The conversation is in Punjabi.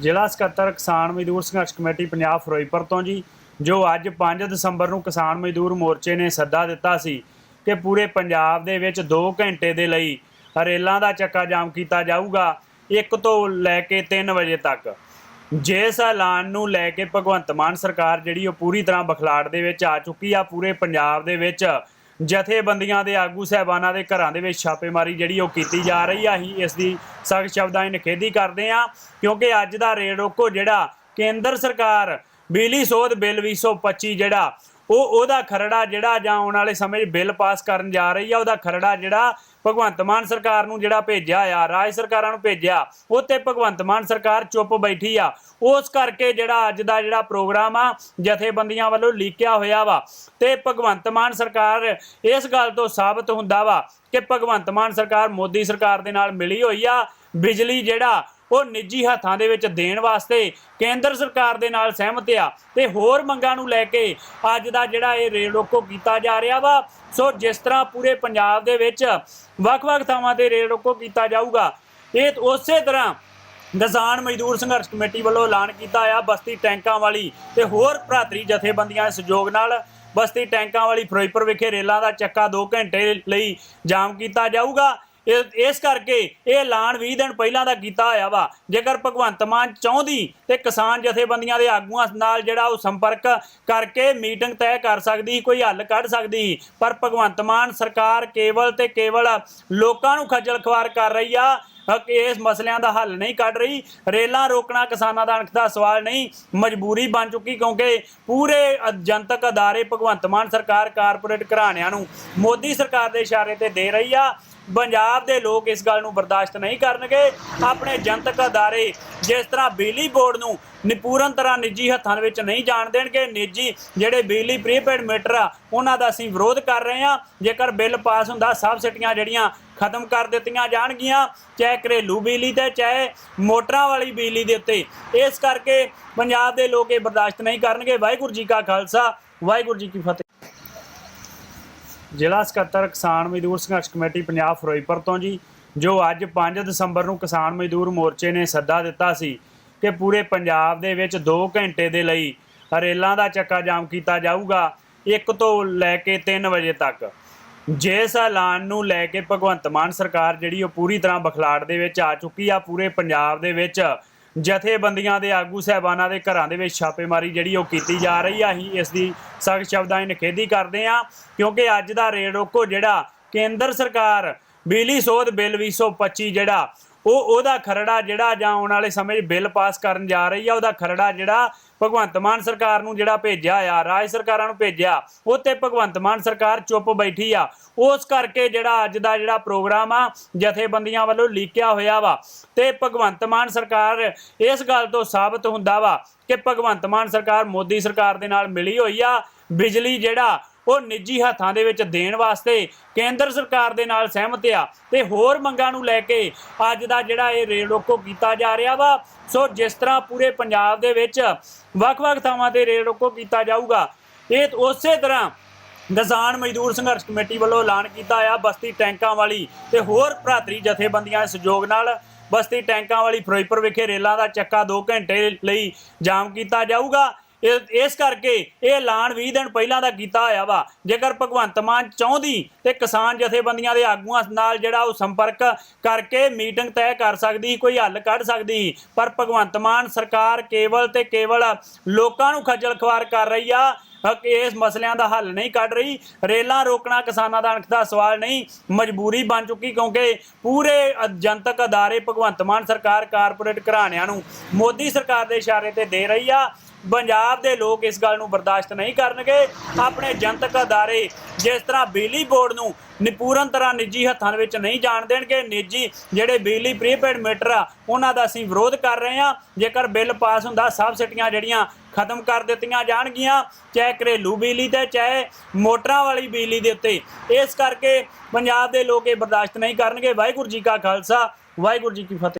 ਜ਼ਿਲ੍ਹਾ ਸਕੱਤਰ ਕਿਸਾਨ ਮਜ਼ਦੂਰ ਸੰਘਰਸ਼ ਕਮੇਟੀ ਪੰਜਾਬ ਫਿਰੋਜ਼ਪੁਰ ਤੋਂ ਜੀ, ਜੋ ਅੱਜ 5 ਦਸੰਬਰ ਨੂੰ ਕਿਸਾਨ ਮਜ਼ਦੂਰ ਮੋਰਚੇ ਨੇ ਸੱਦਾ ਦਿੱਤਾ ਸੀ ਕਿ ਪੂਰੇ ਪੰਜਾਬ ਦੇ ਵਿੱਚ 2 ਘੰਟੇ ਦੇ ਲਈ ਰੇਲਾਂ ਦਾ ਚੱਕਾ ਜਾਮ ਕੀਤਾ ਜਾਊਗਾ 1 ਤੋਂ ਲੈ ਕੇ 3 ਵਜੇ ਤੱਕ। ਜਿਸ ਐਲਾਨ ਨੂੰ ਲੈ ਕੇ ਭਗਵੰਤ ਮਾਨ ਸਰਕਾਰ ਜਿਹੜੀ ਉਹ ਪੂਰੀ ਤਰ੍ਹਾਂ ਬਖਲਾੜ ਦੇ ਵਿੱਚ ਆ ਚੁੱਕੀ ਆ, ਪੂਰੇ ਪੰਜਾਬ ਦੇ ਵਿੱਚ ਜਥੇਬੰਦੀਆਂ ਦੇ ਆਗੂ ਸਹਿਬਾਨਾਂ ਦੇ ਘਰਾਂ ਦੇ ਵਿੱਚ ਛਾਪੇਮਾਰੀ ਜਿਹੜੀ ਉਹ ਕੀਤੀ ਜਾ ਰਹੀ ਆ। ਹੀ ਇਸ ਦੀ ਸਖਤ ਸ਼ਬਦਾਂ 'ਚ ਨਿਖੇਧੀ ਕਰਦੇ ਆ ਕਿਉਂਕਿ ਅੱਜ ਦਾ ਰੇਡ ਰੋਕੋ ਜਿਹੜਾ ਕੇਂਦਰ ਸਰਕਾਰ ਬਿਜਲੀ ਸੋਧ ਬਿੱਲ 225 ਜਿਹੜਾ ਉਹ ਉਹਦਾ ਖਰੜਾ ਜਿਹੜਾ ਜਾਂ ਆਉਣ ਵਾਲੇ ਸਮੇਂ 'ਚ ਬਿੱਲ ਪਾਸ ਕਰਨ ਜਾ ਰਹੀ ਆ, ਉਹਦਾ ਖਰੜਾ ਜਿਹੜਾ ਭਗਵੰਤ ਮਾਨ ਸਰਕਾਰ ਨੂੰ ਜਿਹੜਾ ਭੇਜਿਆ ਆ, ਰਾਜ ਸਰਕਾਰਾਂ ਨੂੰ ਭੇਜਿਆ, ਉਹ ਤੇ ਭਗਵੰਤ ਮਾਨ ਸਰਕਾਰ ਚੁੱਪ ਬੈਠੀ ਆ। ਉਸ ਕਰਕੇ ਜਿਹੜਾ ਅੱਜ ਦਾ ਜਿਹੜਾ ਪ੍ਰੋਗਰਾਮ ਆ, ਜਥੇਬੰਦੀਆਂ ਵੱਲੋਂ ਲੀਕਿਆ ਹੋਇਆ ਵਾ ਤੇ ਭਗਵੰਤ ਮਾਨ ਸਰਕਾਰ ਇਸ ਗੱਲ ਤੋਂ ਸਾਬਤ ਹੁੰਦਾ ਵਾ ਕਿ ਭਗਵੰਤ ਮਾਨ ਸਰਕਾਰ ਮੋਦੀ ਸਰਕਾਰ ਦੇ ਨਾਲ ਮਿਲੀ ਹੋਈ ਆ। ਬਿਜਲੀ ਜਿਹੜਾ ਉਹ ਨਿੱਜੀ ਹੱਥਾਂ ਦੇ ਵਿੱਚ ਦੇਣ ਵਾਸਤੇ ਕੇਂਦਰ ਸਰਕਾਰ ਦੇ ਨਾਲ ਸਹਿਮਤ ਆ ਤੇ ਹੋਰ ਮੰਗਾਂ ਨੂੰ ਲੈ ਕੇ ਅੱਜ ਦਾ ਜਿਹੜਾ ਇਹ ਰੇਲ ਰੋਕੋ ਕੀਤਾ ਜਾ ਰਿਹਾ ਵਾ, ਸੋ ਜਿਸ ਤਰ੍ਹਾਂ ਪੂਰੇ ਪੰਜਾਬ ਦੇ ਵਿੱਚ ਵੱਖ-ਵੱਖ ਥਾਵਾਂ ਤੇ ਰੇਲ ਰੋਕੋ ਕੀਤਾ ਜਾਊਗਾ, ਇਹ ਉਸੇ ਤਰ੍ਹਾਂ ਕਿਸਾਨ ਮਜ਼ਦੂਰ ਸੰਘਰਸ਼ ਕਮੇਟੀ ਵੱਲੋਂ ਐਲਾਨ ਕੀਤਾ ਆ ਬਸਤੀ ਟੈਂਕਾਂ ਵਾਲੀ ਤੇ ਹੋਰ ਭਰਾਤਰੀ ਜਥੇਬੰਦੀਆਂ ਦੇ ਸਹਿਯੋਗ ਨਾਲ ਬਸਤੀ ਟੈਂਕਾਂ ਵਾਲੀ ਫਿਰੋਜ਼ਪੁਰ ਵਿਖੇ ਰੇਲਾਂ ਦਾ ਚੱਕਾ 2 ਘੰਟੇ ਲਈ ਜਾਮ ਕੀਤਾ ਜਾਊਗਾ। ਇਹ- ਇਸ ਕਰਕੇ ਇਹ ਐਲਾਨ 20 ਦਿਨ ਪਹਿਲਾਂ ਦਾ ਕੀਤਾ ਹੋਇਆ ਵਾ। ਜੇਕਰ ਭਗਵੰਤ ਮਾਨ ਚਾਹੁੰਦੀ ਤੇ ਕਿਸਾਨ ਜਥੇਬੰਦੀਆਂ ਦੇ ਆਗੂਆਂ ਨਾਲ ਜਿਹੜਾ ਉਹ ਸੰਪਰਕ ਕਰਕੇ ਮੀਟਿੰਗ ਤੈਅ ਕਰ ਸਕਦੀ, ਕੋਈ ਹੱਲ ਕੱਢ ਸਕਦੀ, ਪਰ ਭਗਵੰਤ ਮਾਨ ਸਰਕਾਰ ਕੇਵਲ ਤੇ ਕੇਵਲ ਲੋਕਾਂ ਨੂੰ ਖੱਜਲ ਖਵਾਰ ਕਰ ਰਹੀ ਆ ਇਸ ਮਸਲਿਆਂ ਦਾ ਹੱਲ ਨਹੀਂ ਕੱਢ ਰਹੀ। ਰੇਲਾਂ ਰੋਕਣਾ ਕਿਸਾਨਾਂ ਦਾ ਅਣਖ ਦਾ ਸਵਾਲ ਨਹੀਂ, ਮਜਬੂਰੀ ਬਣ ਚੁੱਕੀ ਕਿਉਂਕਿ ਪੂਰੇ ਜਨਤਕ ਅਦਾਰੇ ਭਗਵੰਤ ਮਾਨ ਸਰਕਾਰ ਕਾਰਪੋਰੇਟ ਘਰਾਣਿਆਂ ਨੂੰ ਮੋਦੀ ਸਰਕਾਰ ਦੇ ਇਸ਼ਾਰੇ ਤੇ ਦੇ ਰਹੀ ਆ। ਪੰਜਾਬ ਦੇ ਲੋਕ ਇਸ ਗੱਲ ਨੂੰ ਬਰਦਾਸ਼ਤ ਨਹੀਂ ਕਰਨਗੇ। ਆਪਣੇ ਜਨਤਕ ਅਦਾਰੇ ਜਿਸ ਤਰ੍ਹਾਂ ਬਿਜਲੀ ਬੋਰਡ ਨੂੰ ਨਿਪੂਰਨ ਤਰ੍ਹਾਂ ਨਿੱਜੀ ਹੱਥਾਂ ਦੇ ਵਿੱਚ ਨਹੀਂ ਜਾਣ ਦੇਣਗੇ, ਨਿੱਜੀ ਜਿਹੜੇ ਬਿਜਲੀ ਪ੍ਰੀਪੇਡ ਮੀਟਰ ਆ, ਉਹਨਾਂ ਦਾ ਅਸੀਂ ਵਿਰੋਧ ਕਰ ਰਹੇ ਹਾਂ। ਜੇਕਰ ਬਿੱਲ ਪਾਸ ਹੁੰਦਾ ਸਬਸਿਡੀਆਂ ਜਿਹੜੀਆਂ ਖਤਮ ਕਰ ਦਿੱਤੀਆਂ ਜਾਣਗੀਆਂ, ਚਾਹੇ ਘਰੇਲੂ ਬਿਜਲੀ ਤੇ, ਚਾਹੇ ਮੋਟਰਾਂ ਵਾਲੀ ਬਿਜਲੀ ਦੇ ਉੱਤੇ। ਇਸ ਕਰਕੇ ਪੰਜਾਬ ਦੇ ਲੋਕ ਇਹ ਬਰਦਾਸ਼ਤ ਨਹੀਂ ਕਰਨਗੇ। ਵਾਹਿਗੁਰੂ ਜੀ ਕਾ ਖਾਲਸਾ, ਵਾਹਿਗੁਰੂ ਜੀ ਕੀ ਫਤਿਹ। ਜ਼ਿਲ੍ਹਾ ਸਕੱਤਰ ਕਿਸਾਨ ਮਜ਼ਦੂਰ ਸੰਘਰਸ਼ ਕਮੇਟੀ ਪੰਜਾਬ ਫਿਰੋਜ਼ਪੁਰ ਤੋਂ ਜੀ, ਜੋ ਅੱਜ 5 ਦਸੰਬਰ ਨੂੰ ਕਿਸਾਨ ਮਜ਼ਦੂਰ ਮੋਰਚੇ ਨੇ ਸੱਦਾ ਦਿੱਤਾ ਸੀ ਕਿ ਪੂਰੇ ਪੰਜਾਬ ਦੇ ਵਿੱਚ 2 ਘੰਟੇ ਦੇ ਲਈ ਰੇਲਾਂ ਦਾ ਚੱਕਾ ਜਾਮ ਕੀਤਾ ਜਾਊਗਾ 1 ਤੋਂ ਲੈ ਕੇ 3 ਵਜੇ ਤੱਕ। ਜਿਸ ਐਲਾਨ ਨੂੰ ਲੈ ਕੇ ਭਗਵੰਤ ਮਾਨ ਸਰਕਾਰ ਜਿਹੜੀ ਉਹ ਪੂਰੀ ਤਰ੍ਹਾਂ ਬਖਲਾੜ ਦੇ ਵਿੱਚ ਆ ਚੁੱਕੀ ਆ, ਪੂਰੇ ਪੰਜਾਬ ਦੇ ਵਿੱਚ ਜਥੇਬੰਦੀਆਂ ਦੇ ਆਗੂ ਸਹਿਬਾਨਾਂ ਦੇ ਘਰਾਂ ਦੇ ਵਿੱਚ ਛਾਪੇਮਾਰੀ ਜਿਹੜੀ ਉਹ ਕੀਤੀ ਜਾ ਰਹੀ ਆ। ਹੀ ਇਸ ਦੀ ਸਖਤ ਸ਼ਬਦਾਂ 'ਚ ਨਿਖੇਧੀ ਕਰਦੇ ਆ ਕਿਉਂਕਿ ਅੱਜ ਦਾ ਰੇਡ ਰੋਕੋ ਜਿਹੜਾ ਕੇਂਦਰ ਸਰਕਾਰ ਬਿਜਲੀ ਸੋਧ ਬਿੱਲ 225 ਜਿਹੜਾ, ਉਹ ਉਹਦਾ ਖਰੜਾ ਜਿਹੜਾ ਜਾਂ ਆਉਣ ਵਾਲੇ ਸਮੇਂ 'ਚ ਬਿੱਲ ਪਾਸ ਕਰਨ ਜਾ ਰਹੀ ਆ, ਉਹਦਾ ਖਰੜਾ ਜਿਹੜਾ ਭਗਵੰਤ ਮਾਨ ਸਰਕਾਰ ਨੂੰ ਜਿਹੜਾ ਭੇਜਿਆ ਆ, ਰਾਜ ਸਰਕਾਰਾਂ ਨੂੰ ਭੇਜਿਆ, ਉਹ ਤੇ ਭਗਵੰਤ ਮਾਨ ਸਰਕਾਰ ਚੁੱਪ ਬੈਠੀ ਆ। ਉਸ ਕਰਕੇ ਜਿਹੜਾ ਅੱਜ ਦਾ ਜਿਹੜਾ ਪ੍ਰੋਗਰਾਮ ਆ, ਜਥੇਬੰਦੀਆਂ ਵੱਲੋਂ ਲੀਕਿਆ ਹੋਇਆ ਵਾ। ਤੇ ਭਗਵੰਤ ਮਾਨ ਸਰਕਾਰ ਇਸ ਗੱਲ ਤੋਂ ਸਾਬਤ ਹੁੰਦਾ ਵਾ ਕਿ ਭਗਵੰਤ ਮਾਨ ਸਰਕਾਰ ਮੋਦੀ ਸਰਕਾਰ ਦੇ ਨਾਲ ਮਿਲੀ ਹੋਈ ਆ। ਬਿਜਲੀ ਜਿਹੜਾ ਉਹ ਨਿੱਜੀ ਹੱਥਾਂ ਦੇ ਵਿੱਚ ਦੇਣ ਵਾਸਤੇ ਕੇਂਦਰ ਸਰਕਾਰ ਦੇ ਨਾਲ ਸਹਿਮਤ ਆ ਤੇ ਹੋਰ ਮੰਗਾਂ ਨੂੰ ਲੈ ਕੇ ਅੱਜ ਦਾ ਜਿਹੜਾ ਇਹ ਰੇਲ ਰੋਕੋ ਕੀਤਾ ਜਾ ਰਿਹਾ ਵਾ। ਸੋ ਜਿਸ ਤਰ੍ਹਾਂ ਪੂਰੇ ਪੰਜਾਬ ਦੇ ਵਿੱਚ ਵੱਖ-ਵੱਖ ਥਾਵਾਂ ਤੇ ਰੇਲ ਰੋਕੋ ਕੀਤਾ ਜਾਊਗਾ, ਇਹ ਉਸੇ ਤਰ੍ਹਾਂ ਕਿਸਾਨ ਮਜ਼ਦੂਰ ਸੰਘਰਸ਼ ਕਮੇਟੀ ਵੱਲੋਂ ਐਲਾਨ ਕੀਤਾ ਆ ਬਸਤੀ ਟੈਂਕਾਂ ਵਾਲੀ ਤੇ ਹੋਰ ਭਰਾਤਰੀ ਜਥੇਬੰਦੀਆਂ ਦੇ ਸਹਿਯੋਗ ਨਾਲ ਬਸਤੀ ਟੈਂਕਾਂ ਵਾਲੀ ਫਿਰੋਜ਼ਪੁਰ ਵਿਖੇ ਰੇਲਾਂ ਦਾ ਚੱਕਾ 2 ਘੰਟੇ ਲਈ ਜਾਮ ਕੀਤਾ ਜਾਊਗਾ। ਇਹ- ਇਸ ਕਰਕੇ ਇਹ ਐਲਾਨ 20 ਦਿਨ ਪਹਿਲਾਂ ਦਾ ਕੀਤਾ ਹੋਇਆ ਵਾ। ਜੇਕਰ ਭਗਵੰਤ ਮਾਨ ਚਾਹੁੰਦੀ ਤੇ ਕਿਸਾਨ ਜਥੇਬੰਦੀਆਂ ਦੇ ਆਗੂਆਂ ਨਾਲ ਜਿਹੜਾ ਉਹ ਸੰਪਰਕ ਕਰਕੇ ਮੀਟਿੰਗ ਤੈਅ ਕਰ ਸਕਦੀ, ਕੋਈ ਹੱਲ ਕੱਢ ਸਕਦੀ, ਪਰ ਭਗਵੰਤ ਮਾਨ ਸਰਕਾਰ ਕੇਵਲ ਤੇ ਕੇਵਲ ਲੋਕਾਂ ਨੂੰ ਖੱਜਲ ਖਵਾਰ ਕਰ ਰਹੀ ਆ। ਇਸ ਮਸਲਿਆਂ ਦਾ ਹੱਲ ਨਹੀਂ ਕੱਢ ਰਹੀ। ਰੇਲਾਂ ਰੋਕਣਾ ਕਿਸਾਨਾਂ ਦਾ ਅਣਖ ਦਾ ਸਵਾਲ ਨਹੀਂ, ਮਜਬੂਰੀ ਬਣ ਚੁੱਕੀ ਕਿਉਂਕਿ ਪੂਰੇ ਜਨਤਕ ਅਦਾਰੇ ਭਗਵੰਤ ਮਾਨ ਸਰਕਾਰ ਕਾਰਪੋਰੇਟ ਘਰਾਣਿਆਂ ਨੂੰ ਮੋਦੀ ਸਰਕਾਰ ਦੇ ਇਸ਼ਾਰੇ ਤੇ ਦੇ ਰਹੀ ਆ। ਪੰਜਾਬ ਦੇ ਲੋਕ ਇਸ ਗੱਲ ਨੂੰ ਬਰਦਾਸ਼ਤ ਨਹੀਂ ਕਰਨਗੇ। ਆਪਣੇ ਜਨਤਕ ਅਦਾਰੇ ਜਿਸ ਤਰ੍ਹਾਂ ਬਿਜਲੀ ਬੋਰਡ ਨੂੰ ਨਿਪੂਰਨ ਤਰ੍ਹਾਂ ਨਿੱਜੀ ਹੱਥਾਂ ਵਿੱਚ ਨਹੀਂ ਜਾਣ ਦੇਣਗੇ, ਨਿੱਜੀ ਜਿਹੜੇ ਬਿਜਲੀ ਪ੍ਰੀਪੇਡ ਮੀਟਰ ਆ, ਉਹਨਾਂ ਦਾ ਅਸੀਂ ਵਿਰੋਧ ਕਰ ਰਹੇ ਹਾਂ। ਜੇਕਰ ਬਿੱਲ ਪਾਸ ਹੁੰਦਾ ਸਬਸਿਡੀਆਂ ਜਿਹੜੀਆਂ ਖਤਮ ਕਰ ਦਿੱਤੀਆਂ ਜਾਣਗੀਆਂ, ਚਾਹੇ ਘਰੇਲੂ ਬਿਜਲੀ ਤੇ, ਚਾਹੇ ਮੋਟਰਾਂ ਵਾਲੀ ਬਿਜਲੀ ਦੇ ਉੱਤੇ। ਇਸ ਕਰਕੇ ਪੰਜਾਬ ਦੇ ਲੋਕ ਇਹ ਬਰਦਾਸ਼ਤ ਨਹੀਂ ਕਰਨਗੇ। ਵਾਹਿਗੁਰੂ ਜੀ ਕਾ ਖਾਲਸਾ, ਵਾਹਿਗੁਰੂ ਜੀ ਕੀ ਫਤਿਹ।